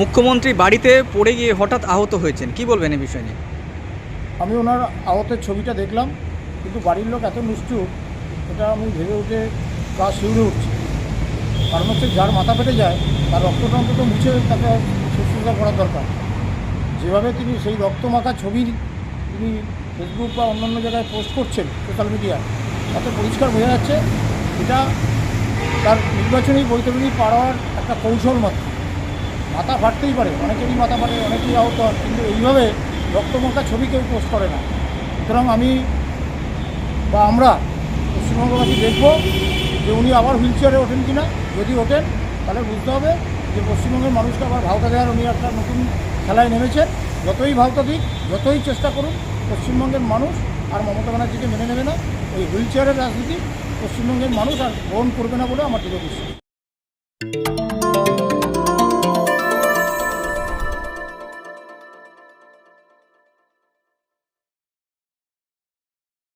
মুখ্যমন্ত্রী বাড়িতে পড়ে গিয়ে হঠাৎ আহত হয়েছেন। কি বলবেন এই বিষয় নিয়ে? আমি ওনার আহতের ছবিটা দেখলাম, কিন্তু বাড়ির লোক এত নিষ্ঠুর, এটা আমি ভেবে উঠে গা শিউরে উঠছি। কারণ হচ্ছে যার মাথা ফেটে যায়, তার রক্তটা অন্তত মুছে তাকে শুশ্রূষা করার দরকার। যেভাবে তিনি সেই রক্তমাখা ছবি তিনি ফেসবুক বা অন্যান্য জায়গায় পোস্ট করছেন সোশ্যাল মিডিয়ায় তাতে পরিষ্কার বোঝা যাচ্ছে, এটা তার নির্বাচনী বৈতরণী পাড়ার একটা কৌশল মাত্র। মাথা ফাটতেই পারে। অনেকেরই মাথা ফাটে অনেকেই আহত হন, কিন্তু এইভাবে রক্তমাখা ছবি কেউ পোস্ট করে না। সুতরাং আমি বা আমরা পশ্চিমবঙ্গবাসী দেখব যে উনি আবার হুইল চেয়ারে ওঠেন কি না যদি ওঠেন, তাহলে বুঝতে হবে যে পশ্চিমবঙ্গের মানুষকে আবার ভাওতা দেওয়ার উনি একটা নতুন খেলায় নেমেছেন। যতই ভাওতা দিক, যতই চেষ্টা করুন পশ্চিমবঙ্গের মানুষ আর মমতা ব্যানার্জিকে মেনে নেবে না। ওই হুইল চেয়ারের রাজনীতি পশ্চিমবঙ্গের মানুষ আর গ্রহণ করবে না বলে আমার দৃঢ় বিশ্বাস।